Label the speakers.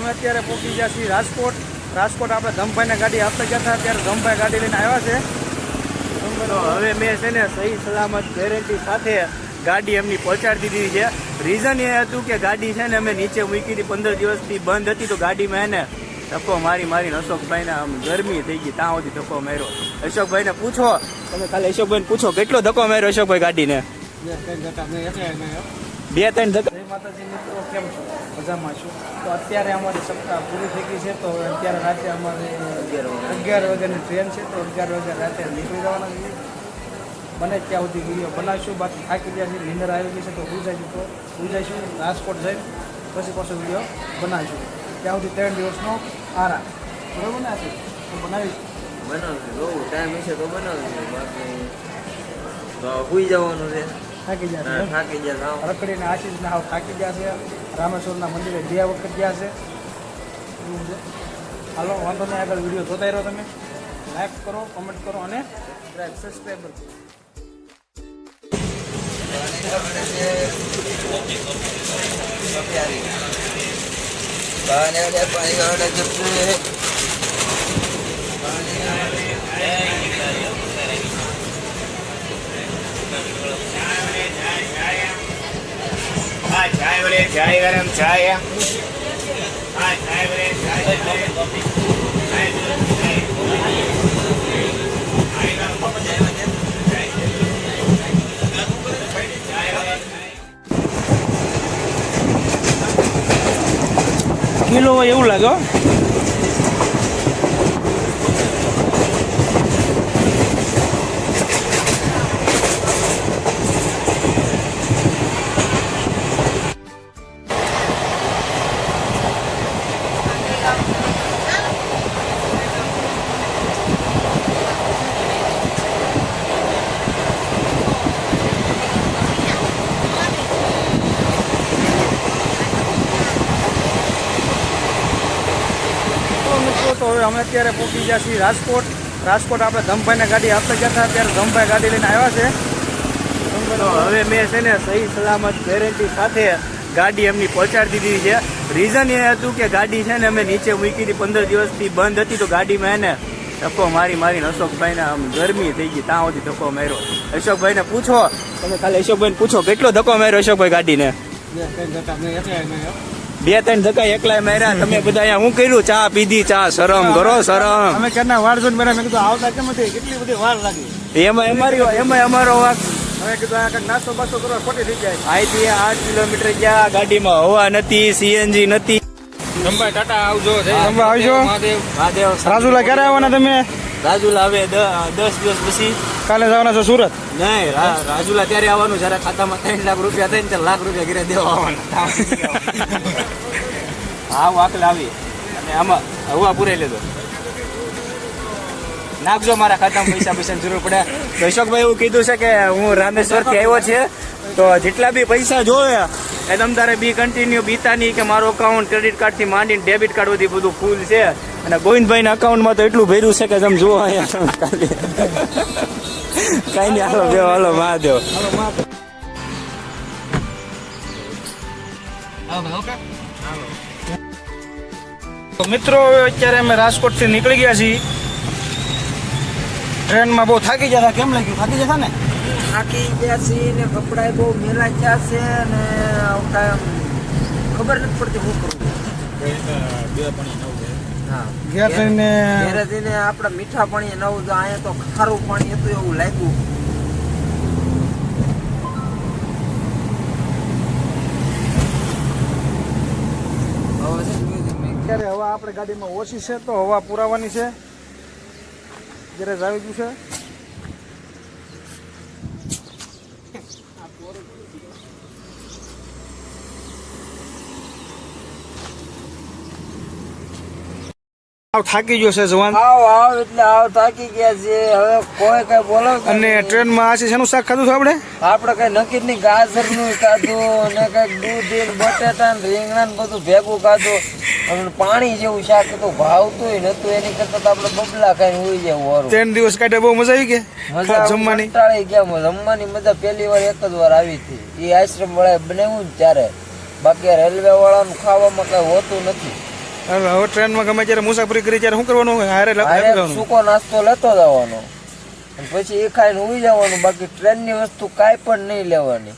Speaker 1: અમે અત્યારે પહોંચી ગયા છીએ રાજકોટ. રાજકોટ આપણે ધમભાઈને ગાડી આપતા ગયા હતા ત્યારે ધમભાઈ ગાડી લઈને આવ્યા છે. તો હવે મેં છે ને સહી સલામત ગેરંટી સાથે ગાડી એમની પહોંચાડી દીધી છે. રીઝન એ હતું કે ગાડી છે ને અમે નીચે મૂકી હતી પંદર દિવસથી બંધ હતી તો ગાડીમાં એને ધક્કો મારી મારીને અશોકભાઈને આમ ગરમી થઈ ગઈ ત્યાં સુધી ધક્કો માર્યો. અશોકભાઈને પૂછો તમે ખાલી અશોકભાઈને પૂછો કેટલો ધક્કો માર્યો અશોકભાઈ ગાડીને? બે ત્રણ ધક્કા જય માતાજી મિત્રો કેમ છો? મજામાં છું. તો અત્યારે અમારી સપ્તાહ પૂરી થઈ ગઈ છે તો અત્યારે રાતે અમારે અગિયાર વાગ્યાની ટ્રેન છે તો અગિયાર વાગ્યા રાતે નીકળી જવાના છીએ. બને ત્યાં સુધી વીડિયો બનાવીશું. બાકી થાકી ગયા છે નિંદર આવી ગઈ છે તો સુઈ જઈશું તો સુઈ જઈશું રાજકોટ જઈને પછી પાછો વીડિયો બનાવીશું. ત્યાં સુધી ત્રણ દિવસનો આરામ. બરાબર ને આથી તો? બનાવીશું.
Speaker 2: બનાવશે બહુ ટાઈમ હશે તો બનાવશે. બાકી તો સુઈ જવાનું છે.
Speaker 1: થાકી ગયા
Speaker 2: થાકી થાવ
Speaker 1: રખડીને આશીષ ના થાકી ગયા છે. રામેશ્વરના મંદિરે બે વખત ગયા છે. એવું છે હાલો, વાંધો નહીં, આગળ વીડિયો જોતા રહ્યો તમે. લાઈક કરો કમેન્ટ કરો અને સબસ્ક્રાઈબ કરો.
Speaker 2: પાણી વાળા જતું
Speaker 3: Ah, chai ya. Ah, chai boleh, chai boleh.
Speaker 1: Kilo એવું લાગે તો હવે અમે અત્યારે પહોંચી ગયા છીએ રાજકોટ. રાજકોટ આપણે ધમભાઈને ગાડી આપતા ગયા હતા, ત્યારે ધમભાઈ ગાડી લઈને આવ્યા છે. હવે મેં છે ને સહી સલામત ગેરંટી સાથે ગાડી એમની પહોંચાડી દીધી છે. રીઝન એ હતું કે ગાડી છે ને અમે નીચે મૂકી હતી, પંદર દિવસથી બંધ હતી, તો ગાડીમાં એને ધક્કો મારી મારીને અશોકભાઈને આમ ગરમી થઈ ગઈ, ત્યાં સુધી ધક્કો માર્યો. અશોકભાઈને પૂછો, તમે ખાલી અશોકભાઈને પૂછો, કેટલો ધક્કો માર્યો અશોકભાઈ ગાડીને? બે ત્રણ ધક્કા એકલા માર્યા તમે બધા અહીંયા હું કર્યું? ચા પીધી ચા શરમ કરો શરમ.
Speaker 4: અમે ક્યારના વાર જોઈને મેં કીધું આવતા કેમ નથી કેટલી બધી વાર લાગી.
Speaker 1: એમાં અમારી એમાં અમારો વાક
Speaker 4: હવે કીધું આ નાસ્તો બાસ્તો કરવા ખોટી થઈ જાય.
Speaker 1: અહીંથી આઠ કિલોમીટર ગયા ગાડીમાં હવા નથી સીએનજી નથી.
Speaker 4: રંભાઈ ટાટા આવજો રંભા આવજો.
Speaker 1: મહાદેવ.
Speaker 4: રાજુલા ક્યારે આવવાના તમે?
Speaker 1: રાજુલા હવે દસ દિવસ પછી
Speaker 4: કાલે જવાના છો સુરત?
Speaker 1: નહીં રાજુલા ત્યારે આવવાનું જયારે ખાતામાં ત્રણ લાખ રૂપિયા થાય ને ત્યારે લાખ રૂપિયા ઘરે દેવા આવવાના હા વાકલ આવી. અને આમાં હવા પૂરાઈ લેતો નાખજો મારા ખાતામાં પૈસા પૈસાની જરૂર પડે. તો અશોકભાઈ એવું કીધું છે કે હું રામેશ્વરથી આવ્યો છે તો જેટલા બી પૈસા જોયા એ તમ તારે બી કન્ટિન્યુ બીતાની કે મારો અકાઉન્ટ ક્રેડિટ કાર્ડથી માંડીને ડેબિટ કાર્ડ સુધી બધું ફૂલ છે. અને ગોવિંદભાઈના અકાઉન્ટમાં તો એટલું ભર્યું છે કે તમે જુઓ અહીંયા કાંઈ નહીં હાલો દેવ હાલો મહાદેવ.
Speaker 4: તો મિત્રો અત્યારે અમે રાજકોટથી નીકળી ગયા છીએ. ટ્રેનમાં બહુ થાકી ગયા હતા. કેમ લાગ્યું? થાકી જતા ને?
Speaker 2: થાકી ગયા છે ને કપડાય બહુ મેલા ગયા છે ને કાંઈ ખબર નથી પડતી શું કરવું હા
Speaker 4: ઘેર જઈને
Speaker 2: ઘેરે જઈને આપણે મીઠા પાણી નવું તો અહીંયા તો ખારું પાણી હતું એવું લાગ્યું.
Speaker 4: અત્યારે હવા આપણે ગાડીમાં ઓછી છે તો હવા પુરાવાની છે. ગેરેજ આવી ગયું છે. આવ થાકી ગયો છે જવાન.
Speaker 2: આવ આવ એટલે આવ થાકી ગયા છે. હવે કોઈ કઈ બોલો
Speaker 4: અને ટ્રેનમાં આ છે શેનું શાક ખાધું છે આપણે?
Speaker 2: આપણે કઈ નક્કી નહીં ગાજરનું ખાધું અને કઈ દૂધ બટેટા ને રીંગણા ને બધું ભેગું ખાધું. અને પાણી જેવું શાક તો ભાવતું નતું એની કરતા આપણે બબલા ખાઈને હોઈ જાય વારું
Speaker 4: ત્રણ દિવસ કાઢે બહુ મજા આવી ગઈ
Speaker 2: મજા
Speaker 4: જમવાની?
Speaker 2: ટાળી ગયા જમવાની મજા પહેલી વાર એક જ વાર આવી હતી. એ આશ્રમ વાળા બનાવ્યું ને ત્યારે. બાકી રેલવે વાળાનું ખાવામાં કઈ હોતું નથી.
Speaker 4: હવે ટ્રેનમાં ગમે ત્યારે મુસાફરી કરી ત્યારે શું કરવાનું હારે.
Speaker 2: સૂકો નાસ્તો લેતો જવાનો. પછી એ ખાઈને ઉઈ જવાનું. બાકી ટ્રેનની વસ્તુ કાંઈ પણ નહીં લેવાની.